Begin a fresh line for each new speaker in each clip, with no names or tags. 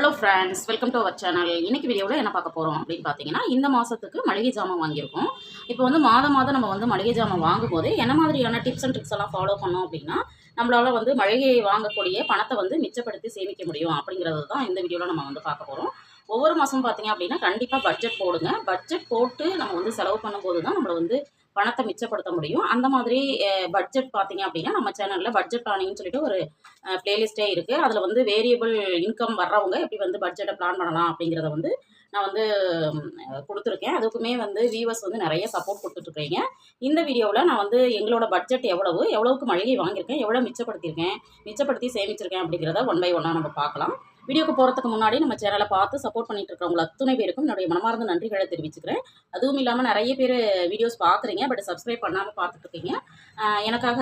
Hello friends welcome to our channel இன்னைக்கு வீடியோவில் என்ன பார்க்க போகிறோம் அப்படின்னு பார்த்தீங்கன்னா இந்த மாதத்துக்கு மளிகை ஜாமான் வாங்கியிருக்கோம். இப்போ வந்து மாதம் மாதம் நம்ம வந்து மளிகை ஜாமான் வாங்கும்போது என்ன மாதிரியான டிப்ஸ் அண்ட் ட்ரிக்ஸ் எல்லாம் ஃபாலோ பண்ணோம் அப்படின்னா நம்மளால் வந்து மளிகையை வாங்கக்கூடிய பணத்தை வந்து மிச்சப்படுத்தி சேமிக்க முடியும் அப்படிங்கிறது தான் இந்த வீடியோவில் நம்ம வந்து பார்க்க போகிறோம் ஒவ்வொரு மாதமும் பார்த்தீங்க அப்படின்னா கண்டிப்பாக பட்ஜெட் போடுங்க. பட்ஜெட் போட்டு நம்ம வந்து செலவு பண்ணும்போது தான் நம்மளை வந்து பணத்தை மிச்சப்படுத்த முடியும். அந்த மாதிரி பட்ஜெட் பார்த்தீங்க அப்படின்னா நம்ம சேனலில் பட்ஜெட் பிளானிங்னு சொல்லிட்டு ஒரு பிளேலிஸ்ட்டே இருக்குது அதில் வந்து வேரியபிள் இன்கம் வர்றவங்க எப்படி வந்து பட்ஜெட்டை பிளான் பண்ணலாம் அப்படிங்கிறத வந்து நான் வந்து கொடுத்துருக்கேன். அதுக்குமே வந்து வியூவர்ஸ் வந்து நிறைய சப்போர்ட் கொடுத்துட்ருக்கீங்க. இந்த வீடியோவில் நான் வந்து எங்களோட பட்ஜெட் எவ்வளவு எவ்வளவுக்கு மளிகை வாங்கியிருக்கேன் எவ்வளோ மிச்சப்படுத்தியிருக்கேன் மிச்சப்படுத்தி சேமிச்சிருக்கேன் அப்படிங்கிறத ஒன் பை ஒன்னாக நம்ம பார்க்கலாம். வீடியோக்கு போகிறதுக்கு முன்னாடி நம்ம சேனலை பார்த்து சப்போர்ட் பண்ணிட்டு இருக்கிறவங்க அத்துணை பேருக்கும் என்னுடைய மனமார்ந்த நன்றிகளை தெரிவிச்சுக்கிறேன். அதுவும் இல்லாமல் நிறைய பேர் வீடியோஸ் பார்க்குறீங்க பட் சப்ஸ்கிரைப் பண்ணாமல் பார்த்துட்டு இருக்கீங்க. எனக்காக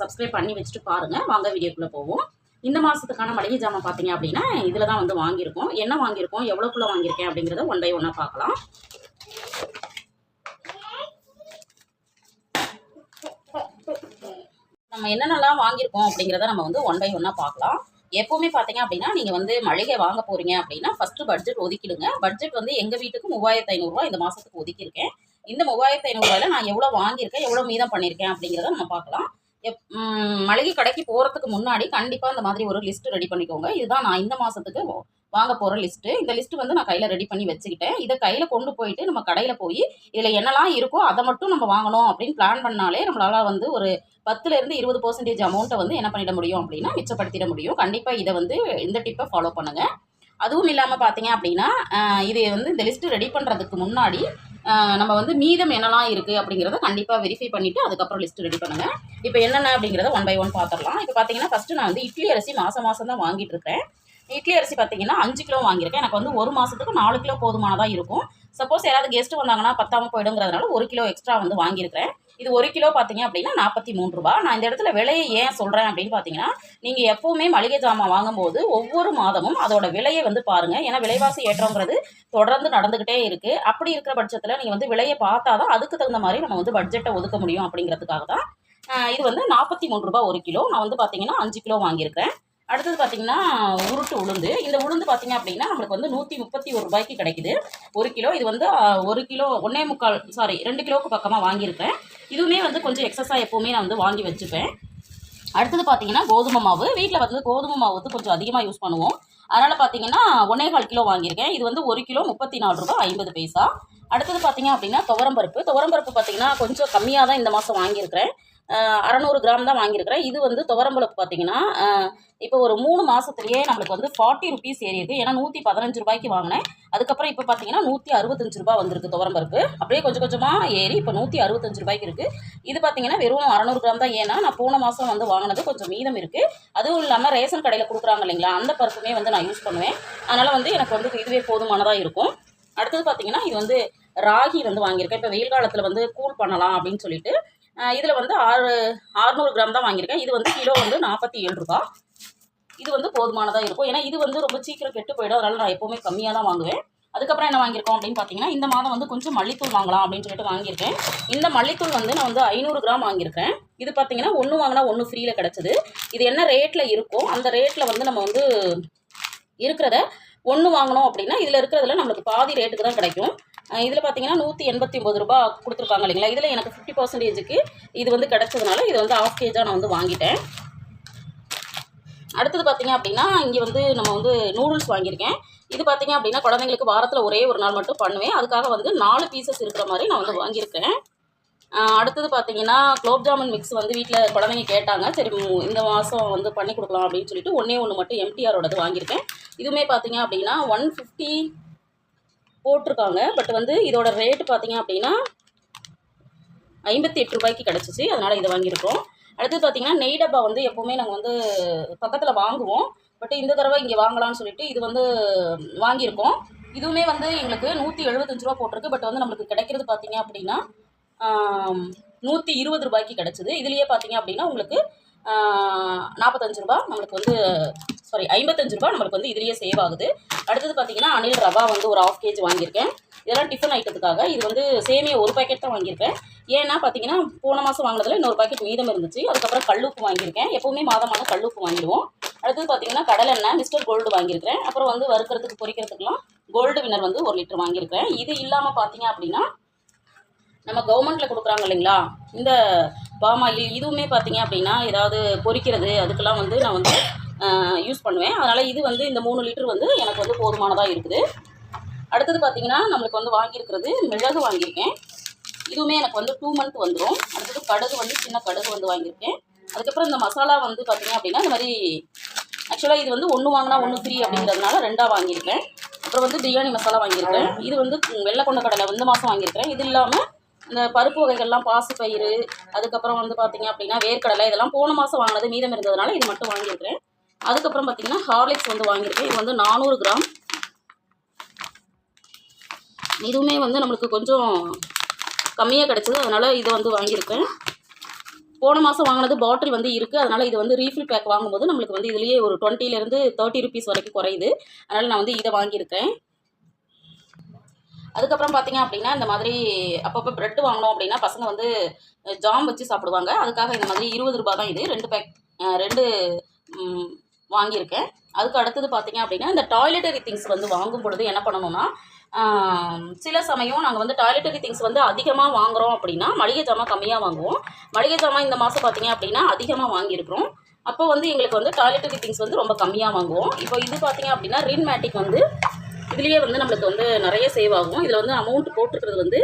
சப்ஸ்கிரைப் பண்ணி வச்சுட்டு பாருங்கள் வாங்க வீடியோக்குள்ளே போவோம். இந்த மாதத்துக்கான மளிகை ஜாமான் பார்த்தீங்க அப்படின்னா இதில் தான் வந்து வாங்கியிருக்கோம். என்ன வாங்கியிருக்கோம் எவ்வளோக்குள்ளே வாங்கியிருக்கேன் அப்படிங்கிறத ஒன் பை ஒன்னாக பார்க்கலாம். நம்ம என்னென்னலாம் வாங்கியிருக்கோம் அப்படிங்கிறத நம்ம வந்து ஒன் பை ஒன்னாக பார்க்கலாம். எப்போவுமே பார்த்தீங்க அப்படின்னா நீங்கள் வந்து மளிகை வாங்க போகிறீங்க அப்படின்னா ஃபஸ்ட்டு பட்ஜெட் ஒதுக்கிடுங்க. பட்ஜெட் வந்து எங்கள் வீட்டுக்கு மூவாயிரத்து ஐநூறுரூவா இந்த மாதத்துக்கு ஒதுக்கியிருக்கேன். இந்த மூவாயிரத்து ஐநூறுரூவாயில் நான் எவ்வளோ வாங்கியிருக்கேன் எவ்வளோ மீதம் பண்ணியிருக்கேன் அப்படிங்கிறத நம்ம பார்க்கலாம். எப் மளிகை கடைக்கு போகிறதுக்கு முன்னாடி கண்டிப்பாக இந்த மாதிரி ஒரு லிஸ்ட் ரெடி பண்ணிக்கோங்க. இதுதான் நான் இந்த மாதத்துக்கு வாங்க போகிற லிஸ்ட்டு இந்த லிஸ்ட்டு வந்து நான் கையில் ரெடி பண்ணி வச்சுக்கிட்டேன். இதை கையில் கொண்டு போயிட்டு நம்ம கடையில் போய் இதில் என்னெல்லாம் இருக்கோ அதை மட்டும் நம்ம வாங்கணும் அப்படின்னு பிளான் பண்ணாலே நம்மளால் வந்து ஒரு பத்துலேருந்து இருபது பர்சன்டேஜ் அமௌண்ட்டை வந்து என்ன பண்ணிட முடியும் அப்படின்னா மிச்சப்படுத்திட முடியும். கண்டிப்பாக இதை வந்து இந்த டிப்பை ஃபாலோ பண்ணுங்கள் அதுவும் இல்லாமல் பார்த்தீங்க அப்படின்னா இது வந்து இந்த லிஸ்ட்டு ரெடி பண்ணுறதுக்கு முன்னாடி நம்ம வந்து மீதம் என்னெல்லாம் இருக்குது அப்படிங்கிறத கண்டிப்பாக வெரிஃபை பண்ணிவிட்டு அதுக்கப்புறம் லிஸ்ட் ரெடி பண்ணுங்கள் இப்போ என்னென்ன அப்படிங்கிறத ஒன் பை ஒன் பார்த்துடலாம் இப்போ பார்த்தீங்கன்னா ஃபஸ்ட்டு நான் வந்து இட்லி அரிசி மாதம் மாதம் தான் வாங்கிட்டு இருக்கேன் இட்லி அரிசி பார்த்தீங்கன்னா அஞ்சு கிலோ வாங்கியிருக்கேன். எனக்கு வந்து ஒரு மாதத்துக்கு நாலு கிலோ போதுமானதாக இருக்கும். சப்போஸ் யாராவது கெஸ்ட்டு வந்தாங்கன்னா பத்தாமல் போயிடுங்கிறதுனால ஒரு கிலோ எக்ஸ்ட்ரா வந்து வாங்கியிருக்கிறேன். இது ஒரு கிலோ பார்த்தீங்க அப்படின்னா நாற்பத்தி மூணு ரூபா நான் இந்த இடத்துல விலையை ஏன் சொல்கிறேன் அப்படின்னு பார்த்தீங்கன்னா நீங்கள் எப்போவுமே மளிகை ஜாமான் வாங்கும்போது ஒவ்வொரு மாதமும் அதோட விலையை வந்து பாருங்கள் ஏன்னா விலைவாசி ஏற்றங்கிறது தொடர்ந்து நடந்துக்கிட்டே இருக்குது அப்படி இருக்கிற பட்சத்தில் நீங்கள் வந்து விலையை பார்த்தா தான் அதுக்கு தகுந்த மாதிரி நம்ம வந்து பட்ஜெட்டை ஒதுக்க முடியும் அப்படிங்கிறதுக்காக தான் இது வந்து நாற்பத்தி மூணு ரூபா ஒரு கிலோ. நான் வந்து பார்த்தீங்கன்னா அஞ்சு கிலோ வாங்கியிருக்கேன் அடுத்தது பார்த்தீங்கன்னா உருட்டு உளுந்து. இந்த உளுந்து பார்த்தீங்க அப்படின்னா நம்மளுக்கு வந்து நூற்றி முப்பத்தி ஒரு ரூபாய்க்கு கிடைக்குது. ஒரு கிலோ இது வந்து ஒரு கிலோ ஒன்றே முக்கால் சாரி ரெண்டு கிலோவுக்கு பக்கமாக வாங்கியிருக்கேன் இதுவுமே வந்து கொஞ்சம் எக்ஸஸாக எப்போவுமே நான் வந்து வாங்கி வச்சுப்பேன். அடுத்தது பார்த்தீங்கன்னா கோதுமை மாவு. வீட்டில் வந்து கோதுமை மாவு வந்து கொஞ்சம் அதிகமாக யூஸ் பண்ணுவோம். அதனால் பார்த்தீங்கன்னா ஒன்றே கால் கிலோ வாங்கியிருக்கேன். இது வந்து ஒரு கிலோ முப்பத்தி நாலு ரூபாய் ஐம்பது பைசா. அடுத்தது பார்த்தீங்க அப்படின்னா துவரம்பருப்பு. துவரம்பருப்பு பார்த்தீங்கன்னா கொஞ்சம் கம்மியாக தான் இந்த மாதம் வாங்கியிருக்கிறேன். அறநூறு கிராம் தான் வாங்கியிருக்கிறேன். இது வந்து துவரம்பருப்பு பார்த்தீங்கன்னா இப்போ ஒரு மூணு மாதத்துலேயே நம்மளுக்கு வந்து ஃபார்ட்டி ருபீஸ் ஏறி இருக்கு. ஏன்னா நூற்றி பதினஞ்சு ரூபாய்க்கு வாங்கினேன். அதுக்கப்புறம் இப்போ பார்த்தீங்கன்னா நூற்றி அறுபத்தஞ்சு ரூபாய் வந்திருக்கு துவரம்பருப்பு. அப்படியே கொஞ்சம் கொஞ்சமாக ஏறி இப்போ நூற்றி அறுபத்தஞ்சு ரூபாய்க்கு இருக்குது இது பார்த்தீங்கன்னா வெறும் அறநூறு கிராம் தான். ஏன்னா நான் போன மாதம் வந்து வாங்கினது கொஞ்சம் மீதம் இருக்குது அதுவும் இல்லாமல் ரேஷன் கடையில் கொடுக்குறாங்க இல்லைங்களா அந்த பருப்புமே வந்து நான் யூஸ் பண்ணுவேன். அதனால் வந்து எனக்கு வந்து இதுவே போதுமானதாக இருக்கும். அடுத்தது பார்த்தீங்கன்னா இது வந்து ராகி வந்து வாங்கியிருக்கேன். இப்போ வெயில் காலத்தில் வந்து கூல் பண்ணலாம் அப்படின்னு சொல்லிட்டு இதில் வந்து ஆறு ஆறுநூறு கிராம் தான் வாங்கியிருக்கேன். இது வந்து கிலோ வந்து நாற்பத்தி ஏழு ரூபாய் இது வந்து போதுமானதாக இருக்கும். ஏன்னா இது வந்து ரொம்ப சீக்கிரம் கெட்டு போயிடும். அதனால் நான் எப்போவுமே கம்மியாக தான் வாங்குவேன். அதுக்கப்புறம் என்ன வாங்கியிருக்கோம் அப்படின்னு பார்த்தீங்கன்னா இந்த மாதம் வந்து கொஞ்சம் மல்லித்தூள் வாங்கலாம் அப்படின்னு சொல்லிட்டு வாங்கியிருக்கேன். இந்த மல்லித்தூள் வந்து நான் வந்து ஐநூறு கிராம் வாங்கியிருக்கேன். இது பார்த்தீங்கன்னா ஒன்று வாங்கினா ஒன்று ஃப்ரீயில் கிடச்சிது. இது என்ன ரேட்டில் இருக்கோ அந்த ரேட்டில் வந்து நம்ம வந்து இருக்கிறத ஒன்று வாங்கினோம் அப்படின்னா இதில் இருக்கிறதுல நம்மளுக்கு பாதி ரேட்டுக்கு தான் கிடைக்கும். இதில் பார்த்தீங்கன்னா நூற்றி எண்பத்தி ஒம்பது ரூபா கொடுத்துருக்காங்க இல்லைங்களா? இதில் எனக்கு ஃபிஃப்டி பர்சன்டேஜுக்கு இது வந்து கிடச்சதுனால இது வந்து ஆஃப் கேஜாக நான் வந்து வாங்கிட்டேன். அடுத்தது பார்த்தீங்க அப்படின்னா இங்கே வந்து நம்ம வந்து நூடுல்ஸ் வாங்கியிருக்கேன். இது பார்த்தீங்க அப்படின்னா குழந்தைங்களுக்கு வாரத்தில் ஒரே ஒரு நாள் மட்டும் பண்ணுவேன். அதுக்காக வந்து நாலு பீசஸ் இருக்கிற மாதிரி நான் வந்து வாங்கியிருக்கேன். அடுத்தது பார்த்தீங்கன்னா குலோப் ஜாமுன் மிக்ஸ் வந்து வீட்டில் குழந்தைங்க கேட்டாங்க. சரி இந்த மாதம் வந்து பண்ணி கொடுக்கலாம் அப்படின்னு சொல்லிட்டு ஒன்றே ஒன்று மட்டும் எம்டிஆரோடது வாங்கியிருக்கேன். இதுவுமே பார்த்தீங்க அப்படின்னா ஒன் ஃபிஃப்டி போட்டிருக்காங்க. பட் வந்து இதோட ரேட்டு பார்த்தீங்க அப்படின்னா ஐம்பத்தி எட்டு ரூபாய்க்கு கிடச்சிச்சு. அதனால் இதை வாங்கியிருக்கோம். அடுத்தது பார்த்தீங்கன்னா நெய் டப்பா வந்து எப்போவுமே நாங்கள் வந்து பக்கத்தில் வாங்குவோம். பட் இந்த தடவை இங்கே வாங்கலாம்னு சொல்லிட்டு இது வந்து வாங்கியிருக்கோம். இதுவுமே வந்து எங்களுக்கு நூற்றி எழுபத்தஞ்சு ரூபா போட்டிருக்கு. பட் வந்து நம்மளுக்கு கிடைக்கிறது பார்த்தீங்க அப்படின்னா நூற்றி இருபது ரூபாய்க்கு கிடச்சிது. இதுலேயே பார்த்தீங்க அப்படின்னா உங்களுக்கு நாற்பத்தஞ்சு ரூபா நம்மளுக்கு வந்து சாரி ஐம்பத்தஞ்சு ரூபா நம்மளுக்கு வந்து இதுலேயே சேவ் ஆகுது. அடுத்தது பார்த்தீங்கன்னா அனில் ரவா வந்து ஒரு ஆஃப் கேஜி வாங்கியிருக்கேன். இதெல்லாம் டிஃபன் ஐட்டத்துக்காக இது வந்து சேமியா ஒரு பாக்கெட் தான் வாங்கியிருக்கேன். ஏன்னா பார்த்தீங்கன்னா போன மாதம் வாங்கினதில் இன்னொரு பாக்கெட் மீதம் இருந்துச்சு. அதுக்கப்புறம் கல்லுப்பு வாங்கியிருக்கேன். எப்போவுமே மாதமான கல்லுப்பு வாங்கிடுவோம். அடுத்தது பார்த்தீங்கன்னா கடலெண்ணெய் மிஸ்டர் கோல்டு வாங்கியிருக்கிறேன். அப்புறம் வந்து வறுக்கிறதுக்கு பொரிக்கிறதுக்குலாம் கோல்டு வினர் வந்து ஒரு லிட்டர் வாங்கியிருக்கிறேன். இது இல்லாமல் பார்த்தீங்க அப்படின்னா நம்ம கவர்மெண்ட்டில் கொடுக்குறாங்க இல்லைங்களா? இந்த பாமாயில் இதுவுமே பார்த்தீங்க அப்படின்னா ஏதாவது பொரிக்கிறது அதுக்கெல்லாம் வந்து நான் வந்து யூஸ் பண்ணுவேன். அதனால் இது வந்து இந்த மூணு லிட்டர் வந்து எனக்கு வந்து போதுமானதாக இருக்குது. அடுத்தது பார்த்தீங்கன்னா நம்மளுக்கு வந்து வாங்கியிருக்கிறது மிளகு வாங்கியிருக்கேன். இதுவுமே எனக்கு வந்து டூ மந்த் வந்துடும் அடுத்தது கடுகு வந்து சின்ன கடுகு வந்து வாங்கியிருக்கேன். அதுக்கப்புறம் இந்த மசாலா வந்து பார்த்தீங்க அப்படின்னா இந்த மாதிரி ஆக்சுவலாக இது வந்து ஒன்று வாங்கினா ஒன்று ஃப்ரீ அப்படிங்கிறதுனால ரெண்டாக வாங்கியிருக்கேன். அப்புறம் வந்து பிரியாணி மசாலா வாங்கியிருக்கேன். இது வந்து வெள்ளை கொண்ட கடலை இந்த மாதம் வாங்கியிருக்கிறேன். இது இல்லாமல் இந்த பருப்பு வகைகள்லாம் பாசிப்பயிறு அதுக்கப்புறம் வந்து பார்த்தீங்க அப்படின்னா வேர்க்கடலை இதெல்லாம் போன மாதம் வாங்கினது மீதம் இருந்ததுனால இது மட்டும் வாங்கியிருக்கிறேன். அதுக்கப்புறம் பார்த்தீங்கன்னா ஹார்லிக்ஸ் வந்து வாங்கியிருக்கேன். இது வந்து நானூறு கிராம். இதுவுமே வந்து நம்மளுக்கு கொஞ்சம் கம்மியாக கிடச்சிது. அதனால் இதை வந்து வாங்கியிருக்கேன். போன மாதம் வாங்கினது பாட்டில் வந்து இருக்குது அதனால் இது வந்து ரீஃபில் பேக் வாங்கும்போது நம்மளுக்கு வந்து இதுலேயே ஒரு டுவெண்ட்டிலேருந்து தேர்ட்டி ருபீஸ் வரைக்கும் குறையுது. அதனால் நான் வந்து இதை வாங்கியிருக்கேன். அதுக்கப்புறம் பார்த்தீங்க அப்படின்னா இந்த மாதிரி அப்பப்போ ப்ரெட் வாங்கினோம் அப்படின்னா பசங்க வந்து ஜாம் வச்சு சாப்பிடுவாங்க. அதுக்காக இந்த மாதிரி இருபது ரூபா தான் இது. ரெண்டு பேக் ரெண்டு வாங்கியிருக்கேன். அதுக்கு அடுத்தது பார்த்தீங்க அப்படின்னா இந்த டாய்லெட்டரி திங்ஸ் வந்து வாங்கும் பொழுது என்ன பண்ணணும்னா சில சமயம் நாங்கள் வந்து டாய்லெட்டரி திங்ஸ் வந்து அதிகமாக வாங்குறோம் அப்படின்னா மளிகை ஜாமான் கம்மியாக வாங்குவோம். மளிகை ஜாமான் இந்த மாதம் பார்த்தீங்க அப்படின்னா அதிகமாக வாங்கியிருக்கிறோம். அப்போ வந்து எங்களுக்கு வந்து டாய்லெட்டரி திங்ஸ் வந்து ரொம்ப கம்மியாக வாங்குவோம். இப்போ இது பார்த்தீங்க அப்படின்னா ரின் மேட்டிக் வந்து இதுலேயே வந்து நம்மளுக்கு வந்து நிறைய சேவ் ஆகும். இதில் வந்து அமௌண்ட் போட்டிருக்கிறது வந்து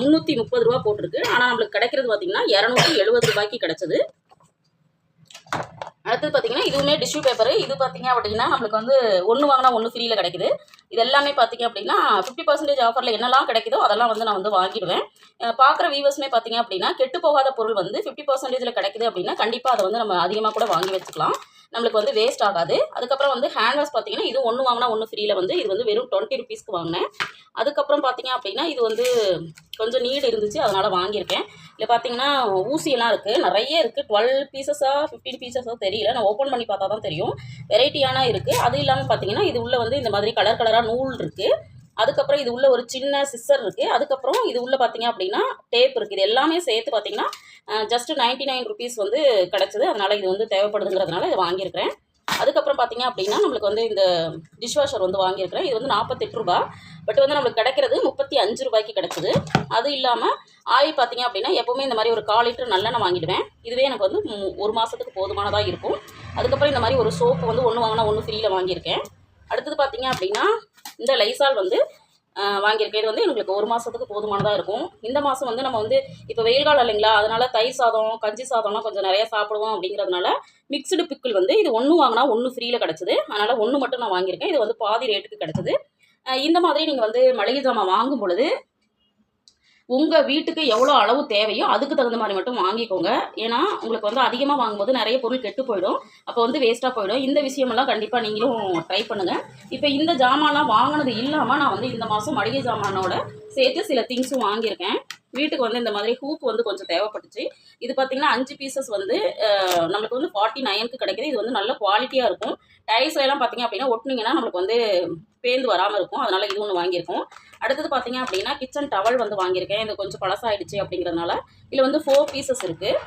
முந்நூற்றி முப்பது ரூபா போட்டிருக்கு. ஆனால் நம்மளுக்கு கிடைக்கிறது பார்த்தீங்கன்னா இரநூத்தி எழுபது ரூபாய்க்கு கிடச்சிது. அடுத்தது பார்த்தீங்கன்னா இதுவுமே டிஷ்யூ பேப்பரு இது பார்த்தீங்க அப்படின்னா நம்மளுக்கு வந்து ஒன்று வாங்கினா ஒன்று ஃப்ரீயில் கிடைக்குது. இது எல்லாமே பார்த்தீங்க அப்படின்னா ஃபிஃப்டி பர்சன்டேஜ் ஆஃபரில் என்னெல்லாம் கிடைக்குதோ அதெல்லாம் வந்து நான் வந்து வாங்கிடுவேன். பார்க்குற வியூவர்ஸுமே பார்த்தீங்க அப்படின்னா கெட்டு போகாத பொருள் வந்து ஃபிஃப்டி பர்சன்டேஜில் கிடைக்குது அப்படின்னா கண்டிப்பாக அதை வந்து நம்ம அதிகமாக கூட வாங்கி வச்சுக்கலாம். நம்மளுக்கு வந்து வேஸ்ட் ஆகாது. அதுக்கப்புறம் வந்து ஹேண்ட் வாஷ் பார்த்தீங்கன்னா இது ஒன்று வாங்கினா ஒன்று ஃப்ரீயில் வந்து இது வந்து வெறும் டுவெண்ட்டி ருபீஸ்க்கு வாங்கினேன். அதுக்கப்புறம் பார்த்தீங்க அப்படின்னா இது வந்து கொஞ்சம் நீடு இருந்துச்சு அதனால் வாங்கியிருக்கேன். இல்லை பார்த்தீங்கன்னா ஊசியெல்லாம் இருக்குது நிறைய இருக்குது டுவெல் பீசஸாக ஃபிஃப்டீன் பீசஸாக தெரியல. நான் ஓப்பன் பண்ணி பார்த்தா தான் தெரியும் வெரைட்டியான இருக்குது அது இல்லாமல் பார்த்தீங்கன்னா இது உள்ளே வந்து இந்த மாதிரி கலர் கலராக நூல் இருக்குது அதுக்கப்புறம் இது உள்ள ஒரு சின்ன சிஸ்டர் இருக்குது அதுக்கப்புறம் இது உள்ள பார்த்தீங்க அப்படின்னா டேப் இருக்குது இது எல்லாமே சேர்த்து பார்த்தீங்கன்னா ஜஸ்ட் நைன்ட்டி நைன் ருபீஸ் வந்து கிடச்சிது. அதனால் இது வந்து தேவைப்படுதுங்கிறதுனால இதை வாங்கியிருக்கிறேன். அதுக்கப்புறம் பார்த்தீங்க அப்படின்னா நம்மளுக்கு வந்து இந்த டிஷ்வாஷர் வந்து வாங்கியிருக்கிறேன். இது வந்து நாற்பத்தெட்டு ரூபா. பட் வந்து நம்மளுக்கு கிடைக்கிறது முப்பத்தி அஞ்சு ரூபாய்க்கு கிடச்சிது. அது இல்லாமல் ஆயில் பார்த்தீங்க அப்படின்னா எப்போவுமே இந்த மாதிரி ஒரு கால் லிட்டர் நல்லெண்ணெய் வாங்கிடுவேன். இதுவே எனக்கு வந்து ஒரு மாதத்துக்கு போதுமானதாக இருக்கும். அதுக்கப்புறம் இந்த மாதிரி ஒரு சோப்பு வந்து ஒன்று வாங்கினா ஒன்று ஃப்ரீயில் வாங்கியிருக்கேன். அடுத்தது பார்த்தீங்க அப்படின்னா இந்த லைசால் வந்து வாங்கியிருக்கேன். இது வந்து எங்களுக்கு ஒரு மாதத்துக்கு போதுமானதாக இருக்கும். இந்த மாதம் வந்து நம்ம வந்து இப்போ வெயில் காலம் இல்லைங்களா? அதனால் தயிர் சாதம் கஞ்சி சாதம்லாம் கொஞ்சம் நிறையா சாப்பிடுவோம் அப்படிங்கிறதுனால மிக்ஸ்டு பிக்கிள் வந்து இது ஒன்று வாங்கினா ஒன்று ஃப்ரீயில் கிடச்சிது. அதனால் ஒன்று மட்டும் நான் வாங்கியிருக்கேன். இது வந்து பாதி ரேட்டுக்கு கிடச்சிது. இந்த மாதிரி நீங்கள் வந்து மளிகை ஜாமான் வாங்கும் பொழுது உங்கள் வீட்டுக்கு எவ்வளோ அளவு தேவையோ அதுக்கு தகுந்த மாதிரி மட்டும் வாங்கிக்கோங்க. ஏன்னா உங்களுக்கு வந்து அதிகமாக வாங்கும்போது நிறைய பொருள் கெட்டு போயிடும். அப்போ வந்து வேஸ்ட்டாக போயிடும். இந்த விஷயமெல்லாம் கண்டிப்பாக நீங்களும் ட்ரை பண்ணுங்கள் இப்போ இந்த ஜாமான்லாம் வாங்கினது இல்லாமல் நான் வந்து இந்த மாதம் மளிகை ஜாமானோட சேர்த்து சில திங்ஸும் வாங்கியிருக்கேன். வீட்டுக்கு வந்து இந்த மாதிரி ஹூப் வந்து கொஞ்சம் தேவைப்பட்டுச்சு. இது பார்த்தீங்கன்னா அஞ்சு பீசஸ் வந்து நம்மளுக்கு வந்து ஃபார்ட்டி நைனுக்கு கிடைக்குது. இது வந்து நல்ல குவாலிட்டியாக இருக்கும். டைல்ஸ்லாம் பார்த்தீங்க அப்படின்னா ஒட்டுனீங்கன்னா நம்மளுக்கு வந்து பேந்து வராமல் இருக்கும். அதனால் இது ஒன்று வாங்கியிருக்கோம். அடுத்தது பார்த்தீங்க அப்படின்னா கிச்சன் டவல் வந்து வாங்கியிருக்கேன். இது கொஞ்சம் பழசாயிடுச்சு அப்படிங்கிறதுனால. இதில் வந்து ஃபோர் பீசஸ் இருக்குது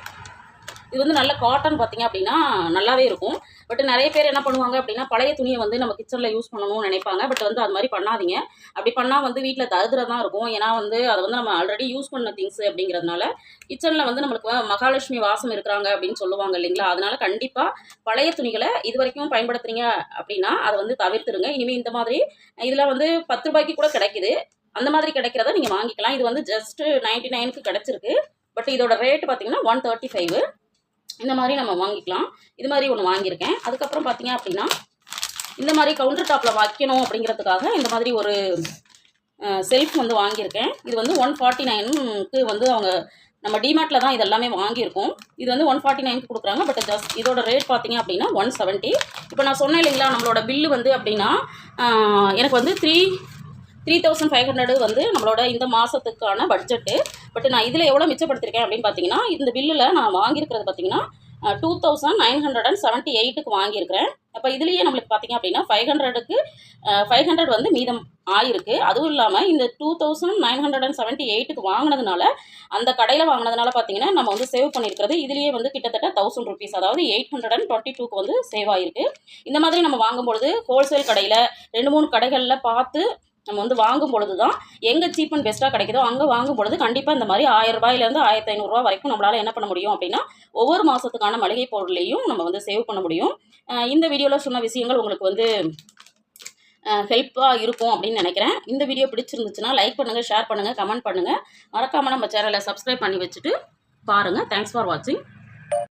இது வந்து நல்ல காட்டன் பார்த்தீங்க அப்படின்னா நல்லாவே இருக்கும். பட் நிறைய பேர் என்ன பண்ணுவாங்க அப்படின்னா பழைய துணியை வந்து நம்ம கிச்சனில் யூஸ் பண்ணணும்னு நினைப்பாங்க. பட் வந்து அது மாதிரி பண்ணாதீங்க. அப்படி பண்ணால் வந்து வீட்டில் தருதுரம் தான் இருக்கும். ஏன்னா வந்து அதை வந்து நம்ம ஆல்ரெடி யூஸ் பண்ண திங்ஸ் அப்படிங்கிறதுனால கிச்சனில் வந்து நம்மளுக்கு மகாலட்சுமி வாசம் இருக்கிறாங்க அப்படின்னு சொல்லுவாங்க இல்லைங்களா? அதனால கண்டிப்பாக பழைய துணிகளை இது வரைக்கும் பயன்படுத்துறீங்க அப்படின்னா அதை வந்து தவிர்த்துருங்க. இனிமேல் இந்த மாதிரி இதில் வந்து பத்து ரூபாய்க்கு கூட கிடைக்குது. அந்த மாதிரி கிடைக்கிறத நீங்கள் வாங்கிக்கலாம். இது வந்து ஜஸ்ட்டு நைன்ட்டி நைனுக்கு கிடச்சிருக்கு. பட் இதோட ரேட் பார்த்தீங்கன்னா ஒன் தேர்ட்டி ஃபைவ் இந்த மாதிரி நம்ம வாங்கிக்கலாம். இது மாதிரி ஒன்று வாங்கியிருக்கேன். அதுக்கப்புறம் பார்த்தீங்க அப்படின்னா இந்த மாதிரி கவுண்டர் டாப்பில் வைக்கணும் அப்படிங்கிறதுக்காக இந்த மாதிரி ஒரு செல்ஃப் வந்து வாங்கியிருக்கேன். இது வந்து ஒன் ஃபார்ட்டி நைனுக்கு வந்து அவங்க நம்ம டிமார்ட்டில் தான் இது எல்லாமே வாங்கியிருக்கோம். இது வந்து ஒன் ஃபார்ட்டி நைனுக்கு கொடுக்குறாங்க. பட் ஜஸ்ட் இதோட ரேட் பார்த்தீங்க அப்படின்னா ஒன் செவன்ட்டி இப்போ நான் சொன்னேன் இல்லைங்களா நம்மளோட பில்லு வந்து அப்படின்னா எனக்கு வந்து three three thousand five hundred வந்து நம்மளோட இந்த மாதத்துக்கான பட்ஜெட்டு பட் நான் இதில் எவ்வளோ மிச்சப்படுத்திருக்கேன் அப்படின்னு பார்த்தீங்கன்னா இந்த பில்லில் நான் வாங்கியிருக்கிறது பார்த்தீங்கன்னா two thousand nine hundred and seventy எயிட்டுக்கு வாங்கியிருக்கிறேன். அப்போ இதுலேயே நம்மளுக்கு பார்த்தீங்க அப்படின்னா ஃபைவ் ஹண்ட்ரடுக்கு ஃபைவ் ஹண்ட்ரட் வந்து மீதம் ஆயிருக்கு. அதுவும் இல்லாமல் இந்த two thousand nine hundred and seventy எயிட்டுக்கு வாங்கினதுனால அந்த கடையில் வாங்கினதுனால பார்த்தீங்கன்னா நம்ம வந்து சேவ் பண்ணியிருக்கிறது இதுலேயே வந்து கிட்டத்தட்ட தௌசண்ட் ருபீஸ் அதாவது எயிட் ஹண்ட்ரட் அண்ட் டுவெண்ட்டி டூக்கு வந்து சேவ் ஆயிருக்கு. இந்த மாதிரி நம்ம வாங்கும்பொழுது ஹோல்சேல் கடையில் ரெண்டு மூணு கடைகளில் பார்த்து நம்ம வந்து வாங்கும் பொழுது தான் எங்கே சீப் அண்ட் பெஸ்ட்டாக கிடைக்குதோ அங்கே வாங்கும் பொழுது கண்டிப்பாக இந்த மாதிரி ஆயிரம் ரூபாயிலேருந்து ஆயிரத்தி ஐநூறுரூவா வரைக்கும் நம்மளால் என்ன பண்ண முடியும் அப்படின்னா ஒவ்வொரு மாதத்துக்கான மளிகை பொருளையும் நம்ம வந்து சேவ் பண்ண முடியும். இந்த வீடியோவில் சொன்ன விஷயங்கள் உங்களுக்கு வந்து ஹெல்ப்பாக இருக்கும் அப்படின்னு நினைக்கிறேன். இந்த வீடியோ பிடிச்சிருந்துச்சுன்னா லைக் பண்ணுங்கள் ஷேர் பண்ணுங்கள் கமெண்ட் பண்ணுங்கள் மறக்காமல் நம்ம சேனலை சப்ஸ்கிரைப் பண்ணி வச்சுட்டு பாருங்கள் தேங்க்ஸ் ஃபார் வாட்சிங்